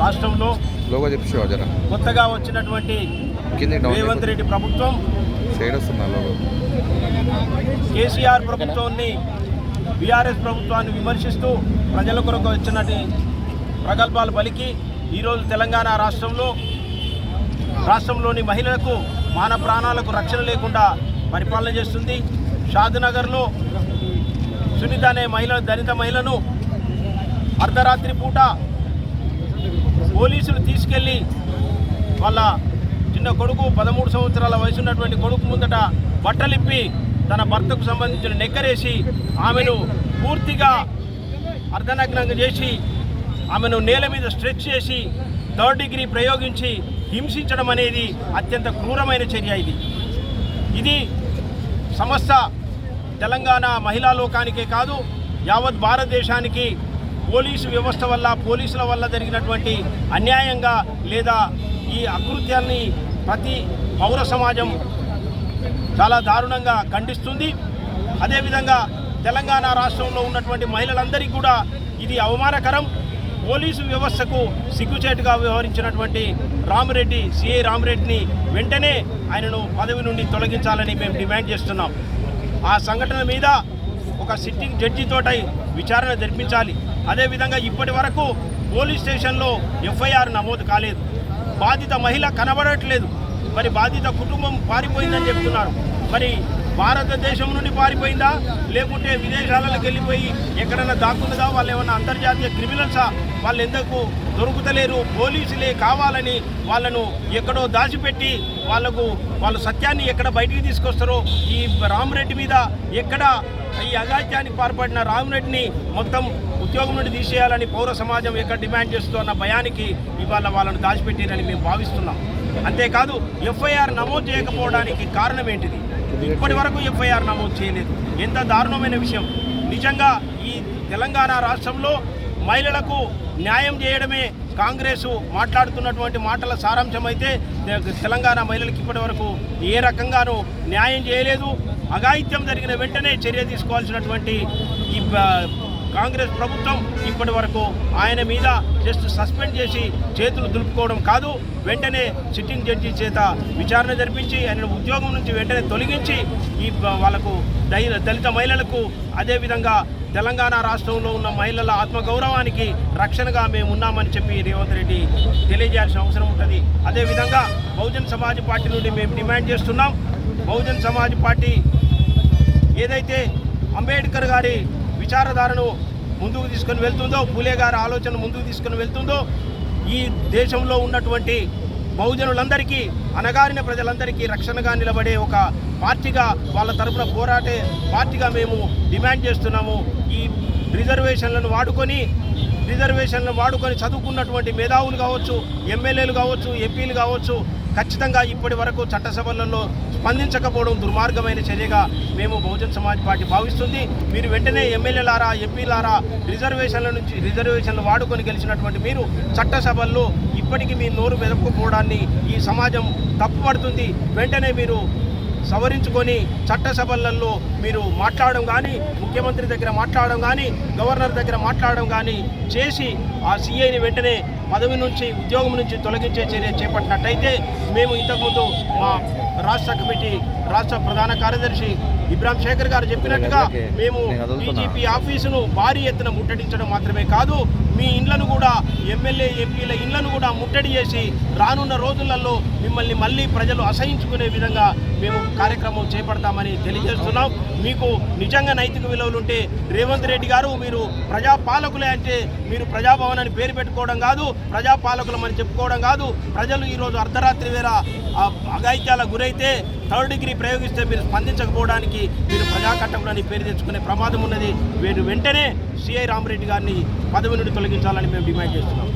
రాష్ట్రంలో కొత్తగా వచ్చినటువంటి రేవంత్ రెడ్డి ప్రభుత్వం కేసీఆర్ ప్రభుత్వాన్ని బీఆర్ఎస్ ప్రభుత్వాన్ని విమర్శిస్తూ ప్రజల కొరకు వచ్చినటి ప్రగల్భాలు పలికి ఈరోజు తెలంగాణ రాష్ట్రంలో రాష్ట్రంలోని మహిళలకు మాన ప్రాణాలకు రక్షణ లేకుండా పరిపాలన చేస్తుంది. షాద్నగర్లో సునీత అనే మహిళ దళిత మహిళను అర్ధరాత్రి పూట పోలీసులు తీసుకెళ్ళి వాళ్ళ చిన్న కొడుకు పదమూడు సంవత్సరాల వయసు ఉన్నటువంటి కొడుకు ముందట బట్టలిప్పి తన భర్తకు సంబంధించిన నెక్కరేసి ఆమెను పూర్తిగా అర్ధనగ్నంగా చేసి ఆమెను నేల మీద స్ట్రెచ్ చేసి థర్డ్ డిగ్రీ ప్రయోగించి హింసించడం అనేది అత్యంత క్రూరమైన చర్య ఇది. ఇది సమస్త తెలంగాణ మహిళా లోకానికే కాదు యావత్ భారతదేశానికి పోలీసు వ్యవస్థ వల్ల పోలీసుల వల్ల జరిగినటువంటి అన్యాయంగా లేదా ఈ అకృత్యాన్ని ప్రతి పౌర సమాజం చాలా దారుణంగా ఖండిస్తుంది. అదేవిధంగా తెలంగాణ రాష్ట్రంలో ఉన్నటువంటి మహిళలందరికీ కూడా ఇది అవమానకరం. పోలీసు వ్యవస్థకు సిగ్గుచేటుగా వ్యవహరించినటువంటి రామిరెడ్డి సిఐ రామిరెడ్డిని వెంటనే ఆయనను పదవి నుండి తొలగించాలని మేము డిమాండ్ చేస్తున్నాం. ఆ సంఘటన మీద ఒక సిట్టింగ్ జడ్జితోటై విచారణ జరిపించాలి. అదేవిధంగా ఇప్పటి వరకు పోలీస్ స్టేషన్లో ఎఫ్ఐఆర్ నమోదు కాలేదు. బాధిత మహిళ కనబడట్లేదు. మరి బాధిత కుటుంబం పారిపోయిందని చెప్తున్నారు. మరి భారతదేశం నుండి పారిపోయిందా? లేకుంటే విదేశాలకు వెళ్ళిపోయి ఎక్కడైనా దాక్కున్నదా? వాళ్ళు ఏమైనా అంతర్జాతీయ క్రిమినల్సా? వాళ్ళు ఎందుకు దొరుకుతలేరు? పోలీసులే కావాలని వాళ్ళను ఎక్కడో దాచిపెట్టి వాళ్ళకు వాళ్ళు సత్యాన్ని ఎక్కడ బయటికి తీసుకొస్తారో ఈ రామరెడ్డి మీద ఎక్కడ ఈ అగాత్యానికి పాల్పడిన రామరెడ్డిని మొత్తం ఉద్యోగం నుండి తీసేయాలని పౌర సమాజం ఎక్కడ డిమాండ్ చేస్తున్న భయానికి ఇవాళ వాళ్ళను దాచిపెట్టారని మేము భావిస్తున్నాం. అంతేకాదు ఎఫ్ఐఆర్ నమోదు చేయకపోవడానికి కారణం ఏంటిది? ఇప్పటి వరకు ఎఫ్ఐఆర్ నమోదు చేయలేదు. ఎంత దారుణమైన విషయం. నిజంగా ఈ తెలంగాణ రాష్ట్రంలో మహిళలకు న్యాయం చేయడమే కాంగ్రెస్ మాట్లాడుతున్నటువంటి మాటల సారాంశం అయితే తెలంగాణ మహిళలకు ఇప్పటి వరకు ఏ రకంగానూ న్యాయం చేయలేదు. అఘాయిత్యం జరిగిన వెంటనే చర్య తీసుకోవాల్సినటువంటి ఈ కాంగ్రెస్ ప్రభుత్వం ఇప్పటి వరకు ఆయన మీద జస్ట్ సస్పెండ్ చేసి చేతులు దులుపుకోవడం కాదు వెంటనే సిట్టింగ్ జడ్జి చేత విచారణ జరిపించి ఆయన ఉద్యోగం నుంచి వెంటనే తొలగించి ఈ వాళ్ళకు దళిత మహిళలకు అదేవిధంగా తెలంగాణ రాష్ట్రంలో ఉన్న మహిళల ఆత్మగౌరవానికి రక్షణగా మేము ఉన్నామని చెప్పి రేవంత్ రెడ్డి తెలియజేయాల్సిన అవసరం ఉంటుంది. అదేవిధంగా బహుజన్ సమాజ్ పార్టీ నుండి మేము డిమాండ్ చేస్తున్నాం. బహుజన్ సమాజ్ పార్టీ ఏదైతే అంబేద్కర్ గారి విచారధారను ముందుకు తీసుకొని వెళ్తుందో పూలే గారి ఆలోచన ముందుకు తీసుకొని వెళ్తుందో ఈ దేశంలో ఉన్నటువంటి బహుజనులందరికీ అనగారిన ప్రజలందరికీ రక్షణగా నిలబడే ఒక పార్టీగా వాళ్ళ తరపున పోరాటే పార్టీగా మేము డిమాండ్ చేస్తున్నాము. ఈ రిజర్వేషన్లను వాడుకొని రిజర్వేషన్లను వాడుకొని చదువుకున్నటువంటి మేధావులు కావచ్చు ఎమ్మెల్యేలు కావచ్చు ఎంపీలు కావచ్చు ఖచ్చితంగా ఇప్పటి వరకు చట్టసభలలో స్పందించకపోవడం దుర్మార్గమైన చర్యగా మేము బహుజన్ సమాజ్ పార్టీ భావిస్తుంది. మీరు వెంటనే ఎమ్మెల్యేలారా ఎంపీలారా రిజర్వేషన్ల నుంచి రిజర్వేషన్లు వాడుకొని గెలిచినటువంటి మీరు చట్టసభల్లో ఇప్పటికీ మీ నోరు మెదపకపోవడాన్ని ఈ సమాజం తప్పుపడుతుంది వెంటనే మీరు సవరించుకొని చట్టసభలలో మీరు మాట్లాడడం కానీ ముఖ్యమంత్రి దగ్గర మాట్లాడడం కానీ గవర్నర్ దగ్గర మాట్లాడడం కానీ చేసి ఆ సీఐని వెంటనే పదవి నుంచి ఉద్యోగం నుంచి తొలగించే చర్య చేపట్టినట్టయితే మేము ఇంతకుముందు మా రాష్ట్ర కమిటీ రాష్ట్ర ప్రధాన కార్యదర్శి ఇబ్రాహిం శేఖర్ గారు చెప్పినట్టుగా మేము బీజేపీ ఆఫీసును భారీ ఎత్తున ముట్టడించడం మాత్రమే కాదు మీ ఇండ్లను కూడా ఎమ్మెల్యే ఎంపీల ఇండ్లను కూడా ముట్టడి చేసి రానున్న రోజులలో మిమ్మల్ని మళ్ళీ ప్రజలు అసహించుకునే విధంగా మేము కార్యక్రమం చేపడతామని తెలియజేస్తున్నాం. మీకు నిజంగా నైతిక విలువలు ఉంటే రేవంత్ రెడ్డి గారు మీరు ప్రజాపాలకులే అంటే మీరు ప్రజాభవన్ అని పేరు పెట్టుకోవడం కాదు ప్రజాపాలకులం అని చెప్పుకోవడం కాదు. ప్రజలు ఈరోజు అర్ధరాత్రి వేళ ఆ అఘాయిత్యాలకు గురైతే థర్డ్ డిగ్రీ ప్రయోగిస్తే మీరు స్పందించకపోవడానికి మీరు ప్రజాకట్టకుడు పేరు తెచ్చుకునే ప్రమాదం ఉన్నది. వీరు వెంటనే సిఐ రామరెడ్డి గారిని పదవి నుండి తొలగించాలని మేము డిమాండ్ చేస్తున్నాం.